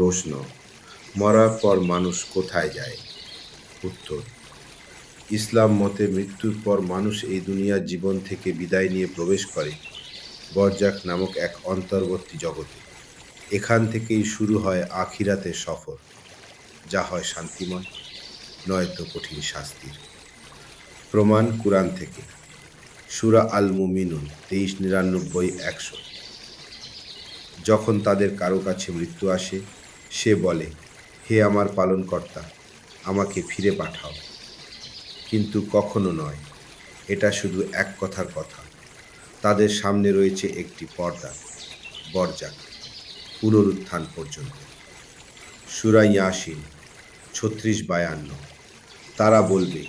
প্রশ্ন, মরার পর মানুষ কোথায় যায়? উত্তর, ইসলাম মতে মৃত্যুর পর মানুষ এই দুনিয়ার জীবন থেকে বিদায় নিয়ে প্রবেশ করে বরজাক নামক এক অন্তর্বর্তী জগতে। এখান থেকেই শুরু হয় আখিরাতের সফর। যা হয় শান্তিময়, নয়তো কঠিন শাস্তির। প্রমাণ কুরআন থেকে। সুরা আল মুমিনুন তেইশ নিরানব্বই, একশো। যখন তাদের কারও কাছে মৃত্যু আসে সে বলে, হে আমার পালনকর্তা, আমাকে ফিরে পাঠাও। কিন্তু কখনো নয়, এটা শুধু এক কথার কথা। তাদের সামনে রয়েছে একটি পর্দা, বরজাক, পুনরুত্থান পর্যন্ত। সুরা ইয়াসিন, ছত্রিশ বায়ান্ন। তারা বলবে,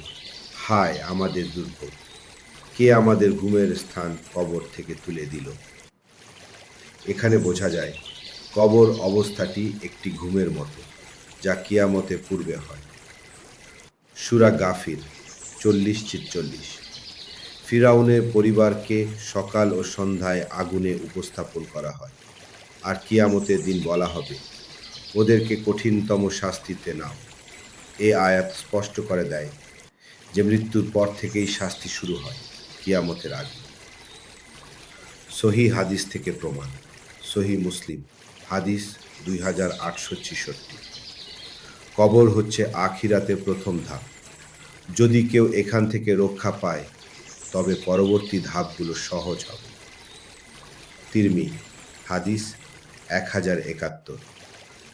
হায় আমাদের দুর্ভোগ, কে আমাদের ঘুমের স্থান কবর থেকে তুলে দিল? এখানে বোঝা যায় কবর অবস্থাটি একটি ঘুমের মতো, যা কিয়ামতে পূর্বে হয়। সুরা গাফির, চল্লিশ ছিচল্লিশ। ফিরাউনের পরিবারকে সকাল ও সন্ধ্যায় আগুনে উপস্থাপন করা হয়। আর কিয়ামতের দিন বলা হবে, ওদেরকে কঠিনতম শাস্তিতে নাও। এ আয়াত স্পষ্ট করে দেয় যে মৃত্যুর পর থেকেই শাস্তি শুরু হয় কিয়ামতের আগে। সহি হাদিস থেকে প্রমাণ, সহি মুসলিম হাদিস দুই হাজার আটশো ছেষট্টি। কবর হচ্ছে আখিরাতে প্রথম ধাপ। যদি কেউ এখান থেকে রক্ষা পায়, তবে পরবর্তী ধাপগুলো সহজ হবে। তিরমি হাদিস এক হাজার একাত্তর।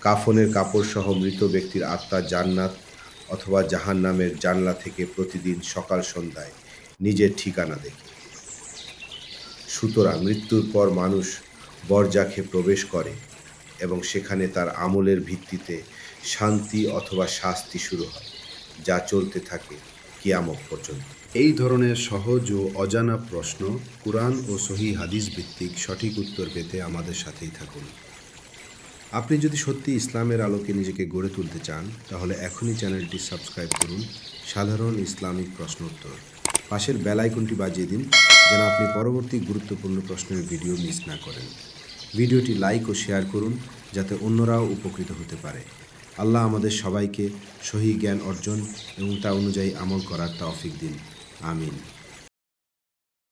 কাফনের কাপড় সহ মৃত ব্যক্তির আত্মা জান্নাত অথবা জাহান নামের জানলা থেকে প্রতিদিন সকাল সন্ধ্যায় নিজের ঠিকানা দেখে। সুতরাং মৃত্যুর পর মানুষ বরজাখে প্রবেশ করে এবং সেখানে তার আমলের ভিত্তিতে শান্তি অথবা শাস্তি শুরু হয়, যা চলতে থাকে কিয়ামত পর্যন্ত। এই ধরনের সহজ ও অজানা প্রশ্ন কুরআন ও সহি হাদিস ভিত্তিক সঠিক উত্তর পেতে আমাদের সাথেই থাকুন। আপনি যদি সত্যি ইসলামের আলোকে নিজেকে গড়ে তুলতে চান, তাহলে এখনই চ্যানেলটি সাবস্ক্রাইব করুন সাধারণ ইসলামিক প্রশ্ন উত্তর। পাশের বেল আইকনটি বাজিয়ে দিন, যেন আপনি পরবর্তী গুরুত্বপূর্ণ প্রশ্নের ভিডিও মিস না করেন। ভিডিওটি লাইক ও শেয়ার করুন, যাতে অন্যরাও উপকৃত হতে পারে। আল্লাহ আমাদের সবাইকে সহি জ্ঞান অর্জন এবং তা অনুযায়ী আমল করার তৌফিক দিন। আমিন।